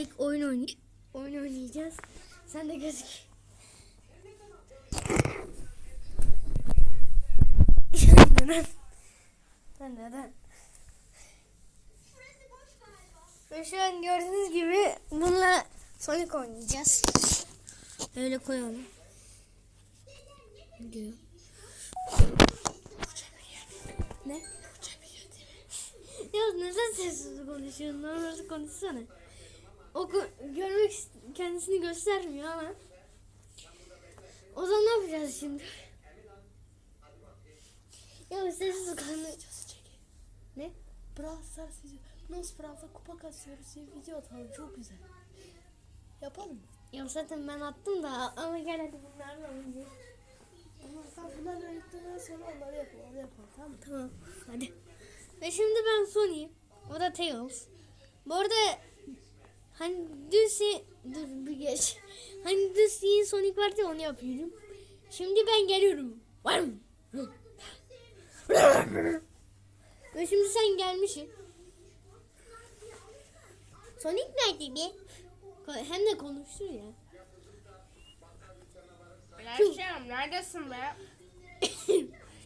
Pek oyun oynay oyun oynayacağız. Sen de gözük. neden? Sen neden? Ve şu an gördüğünüz gibi bununla Sonic oynayacağız. Öyle koyalım. Diyor. Ne? Ya neden sessiz konuşuyorsun? Normal konuşsana. O görmek kendisini göstermiyor ama. O zaman ne yapacağız şimdi? Ya sessiz konuş. Ne? Brawl Stars video. Nosferatu kupa kasıyoruz diye video atalım. Çok güzel. Yapalım mı? Ya zaten ben attım da ama gel hadi bunlarla oynayalım. Ama sen bunları öğrettikten sonra onları yapalım. Onu yapalım tamam mı? Tamam hadi. Ve şimdi ben Sony'yim. O da Tails. Bu arada hani dün se- dur bir geç. Hani dün senin Sonic vardı onu yapıyorum. Şimdi ben geliyorum. Var mı? Ve şimdi sen gelmişsin. Sonic nerede be? Hem de konuştur ya. Berşem neredesin be?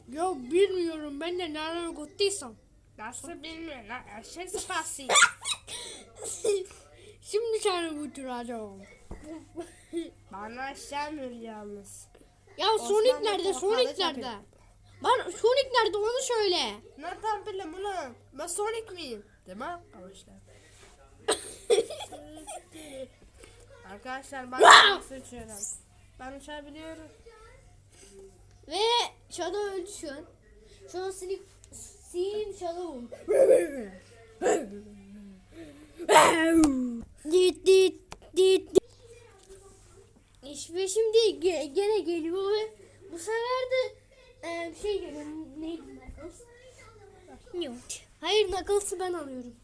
ya bilmiyorum ben de nereye gittiysem. Nasıl bilmiyorum lan eşek sıpası. Şimdi seni götüreceğim. Bana eşemiyor yalnız. Ya Sonic Osmanlı nerede? Sonic yapıyor. nerede? Bana Sonic nerede onu söyle. Nereden bileyim ulan? Ben Sonic miyim? Mi arkadaşlar? Arkadaşlar ben Sonic seçiyorum. Ben uçabiliyorum. Ve Shadow. Şu an Sonic Sin Shadow'um. Dit dit dit dit. İşte şimdi ge- gene geliyor ve bu sefer de e, şey geliyor. Neydi Knuckles? Yok. Hayır Knuckles'ı ben alıyorum.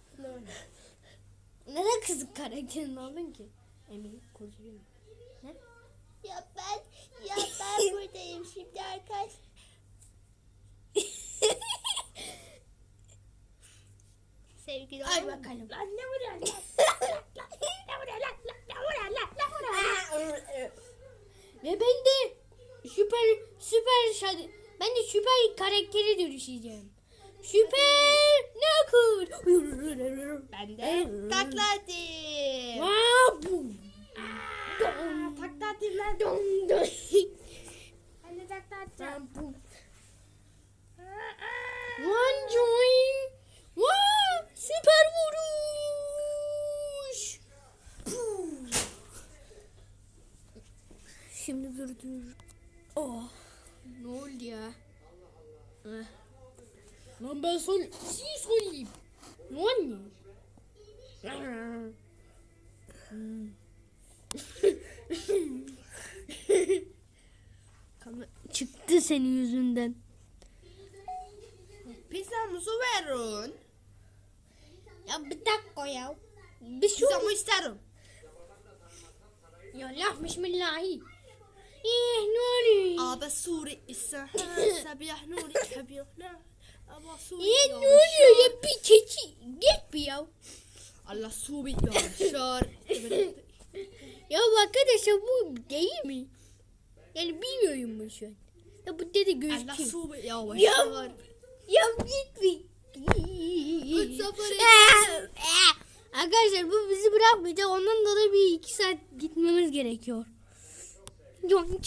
Neden kızık karakterini aldın ki? Emin konuşuyorum. Ne? Ya ben, ya ben buradayım şimdi arkadaş. Sevgili Ay bakalım. Lan ne vuruyorsun lan? Ne vuruyor lan? Ne vuruyor lan? Ne vuruyor lan? Ve ben de süper süper şad- ben de süper karakteri dönüşeceğim. Süper Knuckles. Ben de takladım. Wow. Aa, Takladım lan. Dong dong. Ben de takladım. One join. Wow. Süper vuruş. Şimdi dur dur. Oh. Ne oldu ya? Eh. Lan ben son şey söyleyeyim. Ne oldu? Çıktı senin yüzünden. Pizzamızı verin. Ya bir dakika ya. Bir şey Pizzamı isterim. Ya lah bismillahi. Eh ne oluyor? Suri ise sabah nuri kabiyona. Ama Suri Eh ne oluyor ya bir keçi. Git bir ya. Allah Suri yaşar. Ya arkadaşlar bu değil mi? Yani bilmiyorum ben şu an. Ya bu dedi Allah gözüküyor. Suri Ya, yaşar. ya git bir. Arkadaşlar bu bizi bırakmayacak. Ondan dolayı bir iki saat gitmemiz gerekiyor. Yonk.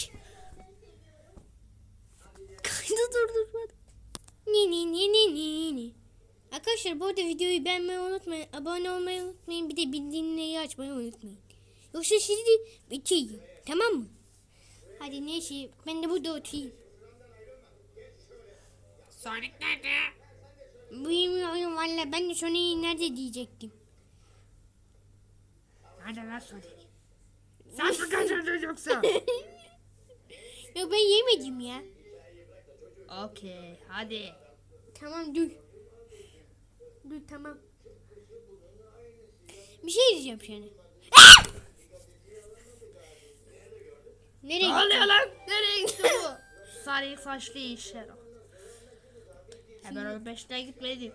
Durdurmadım. Ni ni ni ni ni ni. Arkadaşlar bu arada videoyu beğenmeyi unutmayın. Abone olmayı unutmayın. Bir de bildirimleri açmayı unutmayın. Yoksa şimdi bitireyim. Tamam mı? Hadi neyse ben de burada oturayım. Sonic nerede? Bilmiyorum valla ben de Sony'yi nerede diyecektim. Nerede lan Sonic? Sen mi kaçırdın yoksa? Ya ben yemedim ya. Okey hadi. Tamam dur. Dur tamam. Bir şey diyeceğim sana. Nereye Ne oluyor gittin? lan? Nereye gitti bu? Sarı saçlı işler o. Hemen 15'te gitmedi.